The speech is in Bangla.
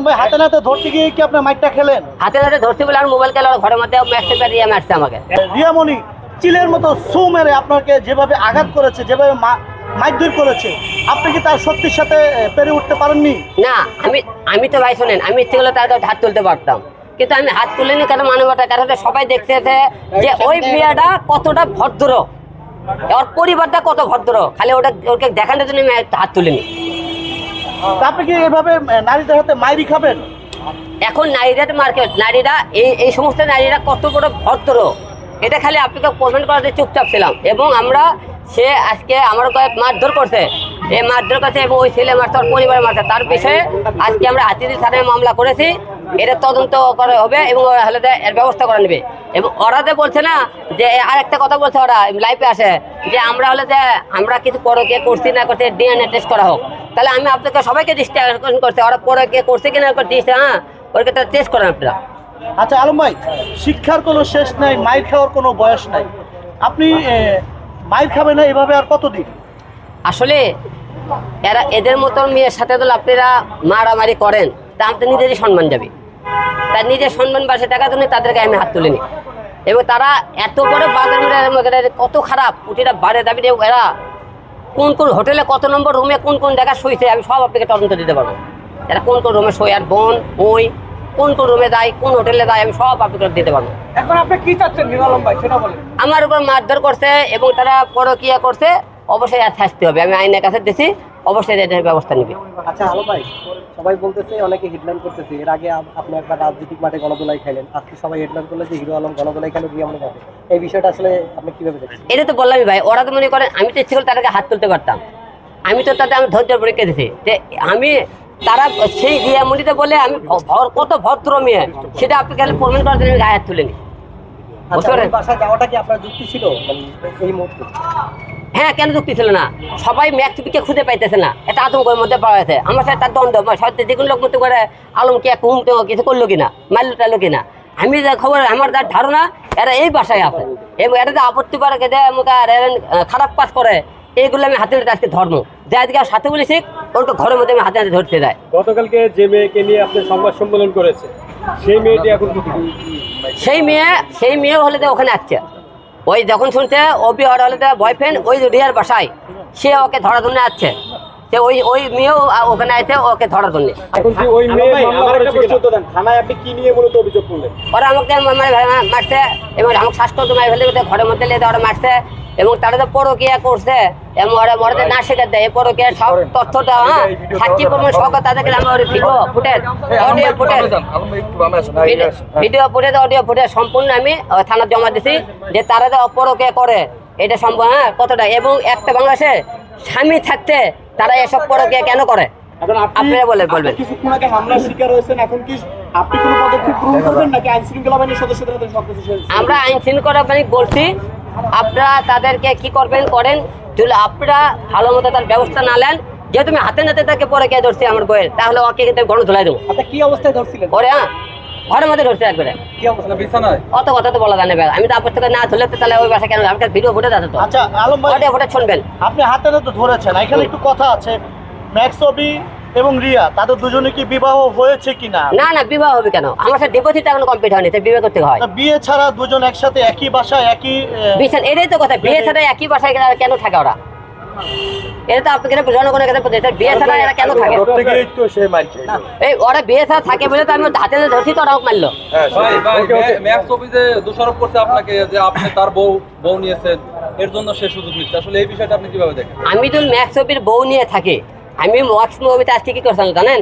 আলম ভাই হাতে নাতে ধরতে গিয়ে কি আপনার মাইকটা খেলেন? হাতে হাতে ধরতে বলে আমার মোবাইল গেল ঘরের মধ্যে ম্যাচটা পেরিয়ে মারছে আমাকে। রিয়ামণি চিলের মতো সু মেরে আপনাকে যেভাবে আঘাত করেছে যেভাবে মারধর করেছে আপনি কি তার শক্তির সাথে পেরে উঠতে পারেননি? না আমি আমি তো ভাই শোনেন আমি ইচ্ছে করলে তার হাত তুলতে পারতাম। কিন্তু আমি হাত তুলিনি কেন মানবতা কারণ? সবাই দেখতে যে ওই মেয়েটা কতটা ভদ্র। ওর পরিবারটা কত ভদ্র। খালি ওটা ওকে দেখানোর জন্য আমি হাত তুলিনি। আপনি কি এভাবে নারীদের হাতে মাইরি খাবেন? এখন নারীরা মার্কেট নারীরা এই এই সমস্ত নারীরা কত বড় ভদ্র। এটা খালি আপনাকে কমেন্ট করাতে চুপচাপ ছিলাম। এবং আমরা সে আজকে আমার কয়েক মারধর করছে। এই মারধর করছে এবং ওই ছেলে মারছে, ওর পরিবার মারছে। তার বিষয়ে আজকে আমরা হাতিদি থানায় মামলা করেছি। এটা তদন্ত করা হবে এবং হলে এর ব্যবস্থা করে নেবে। এবং ওরা যে বলছে না যে আর একটা কথা বলছে ওরা লাইফে আসে। যে আমরা হলে যে আমরা কিছু পরকে করছি না করছি ডিএনএ টেস্ট করা হোক। তাহলে আমি আপনাকে সবাইকে দৃষ্টি আকর্ষণ করছি ওরা কে করছে কিনা হ্যাঁ? ওইটা টেস্ট করেন আপনারা। আচ্ছা আলম ভাই শিক্ষার কোনো শেষ নাই মাইর খাওয়ার কোনো বয়স নাই। আপনি এ, মাইর খাবেন না এভাবে আর কতদিন? আসলে এরা এদের মতন মেয়ের সাথে তো আপনারা মারামারি করেন তা আমি তো নিজেরই সম্মান যাবে। তার নিজের সম্মান বাসে টাকা জন্য তাদেরকে আমি হাত তুলিনি। এবং তারা এত বড় বাজার কত খারাপ প্রতিটা বাড়ে দাবি এরা কোন কোন হোটেলে কত নম্বর রুমে কোন কোন জায়গায় শুয়েছে আমি সব আপনাকে তদন্ত দিতে পারব। এটা কোন কোন রুমে শোয় আর বোন ওই কোন কোন রুমে যায় কোন হোটেলে যায় আমি সব আপনাকে দিতে পারব। এখন আপনি কি চাচ্ছেন? ভাই সেটা বলেন। আমার উপর মারধর করছে এবং তারা পরকিয়া করছে। অবশ্যই আর শাস্তি হবে। আমি আইনের কাছে দিছি অবশ্যই এটার ব্যবস্থা নিবে। আচ্ছা আলো ভাই সবাই বলতেছে অনেকে হেডলাইন করতেছে। এর আগে আপনি একবার রাজনৈতিক মাঠে গণদোলাই খাইলেন আজকে সবাই হেডলাইন করলে যে হিরো আলম গণদোলাই খেলে দিয়ে আমাদের এই বিষয়টা আসলে আপনি কীভাবে দেখছেন? এটা তো বললামই ভাই ওরা তো মনে করেন আমি তো ইচ্ছে করলে তাদেরকে হাত তুলতে পারতাম। আমি তো তাতে আমি ধৈর্য পরীক্ষা দিছি? যে আমি তারা সেই রিয়ামণিতে বলে আমি ভর- কত ভদ্র মেয়ে সেটা আপনি খালি প্রমাণ করার জন্য আমি গায়ে হাত পারেন? ওই বাসায় যাওয়াটা কি আপনার যুক্তি ছিল? মানে এই মুহূর্তে? হ্যাঁ কেন যুক্তি ছিল না? সবাই ম্যাকটিপিকে খুঁজে পাইতেছে না। এটা আতঙ্কের মধ্যে পাওয়া গেছে আমার সাথে তার দ্বন্দ্ব সাথে যে কোনো লোক মতো করে আলম কে কুম তো কিছু করল কিনা মারলো টারলো কিনা। আমি যা খবর আমার যার ধারণা এরা এই বাসায় আছে। এবং এরা যে আপত্তি করে কে দেয় আমাকে খারাপ কাজ করে এইগুলো আমি হাতে হাতে আজকে ধর্ম। যে আজকে সাথে বলেছি ওটা ঘরের মধ্যে আমি হাতে হাতে ধরতে দেয় গতকালকে যে মেয়েকে নিয়ে আপনি সংবাদ সম্মেলন করেছে সেই মেয়েটি এখন সেই মেয়ে সেই মেয়ে হলে তো ওখানে আসছে ওই যখন শুনছে অপি আর হলে বয়ফ্রেন্ড ওই রিয়ার বাসায় সে ওকে ধরা ধরে আসছে সে ওই ওই মেয়েও ওখানে আছে ওকে ধরার জন্য নিয়ে ওরা আমাকে মারছে এবং আমাকে শ্বাসকষ্ট মারি ফেলে ঘরের মধ্যে লেগে ওরা মারছে। এবং তারা তো পরকিয়া করছে। ওরা না শেখার দেয়। পরকিয়া সব তথ্যটা হ্যাঁ সাক্ষী প্রমাণ সহ তাদেরকে আমার video footage audio footage video footage audio footage সম্পূর্ণ আমি থানায় জমা দিছি যে তারা যে অপরকে করে। এটা সম্ভব হ্যাঁ কতটা? এবং একটা বাংলাদেশে স্বামী থাকতে তারা এসব পরকে কেন করে? আপনারা বলে বলবেন। কিছুক্ষণ আগে হামলার শিকার হয়েছেন এখন কি আপনি কোনো পদক্ষেপ গ্রহণ করবেন নাকি আইন শৃঙ্খলা বাহিনীর সদস্যদের? আমরা আইন শৃঙ্খলা বাহিনী বলছি আপনারা তাদেরকে কি করবেন করেন। যদি আপনারা ভালো মতো তার ব্যবস্থা না নেন যেহেতু আমি হাতে নাতে তাকে পরে কে ধরছি আমার বইয়ের তাহলে ওকে কিন্তু গণ ধুলাই দেবো। কি অবস্থায় ধরছিলেন? ওরে হ্যাঁ ঘরের মধ্যে ধরছে একবারে। অত কথা তো বলা জানে আমি তো আপনার থেকে না ধরলে তো তাহলে ওই বাসা কেন? আমি ভিডিও ফুটে যাচ্ছে তো। আচ্ছা আলম ভাই ফুটে শুনবেন। আপনি হাতে নাতে ধরেছেন। এখানে একটু কথা আছে। ম্যাক্সবি এবং রিয়া তাদের দুজনে কি বিবাহ হয়েছে কিনা? না না বিবাহ হবে কেন? আমার সাথে ডিপোজিট এখনও কমপ্লিট হয়নি তাই বিবাহ করতে হয়। বিয়ে ছাড়া দুজন একসাথে একই বাসায় একই বিছান এটাই তো কথা বিয়ে ছাড়া একই বাসায় কেন- কেন থাকে ওরা? এটা তো আপনাকে জনগণের কাছে বলতে বিয়ে ছাড়া এরা কেন থাকে? তো সে মারছে এই ওরা বিয়ে ছাড়া থাকে বলে তো আমি হাতে ধরছি তো ওরা মারলো। ম্যাক্স অফিসে দোষারোপ করছে আপনাকে যে আপনি তার বউ বউ নিয়েছেন এর জন্য সে সুযোগ নিচ্ছে। আসলে এই বিষয়টা আপনি কীভাবে দেখেন? আমি যদি ম্যাক্স অফির বউ নিয়ে থাকি। আমি ম্যাক্স মুভিতে আজকে কি করছিলাম জানেন?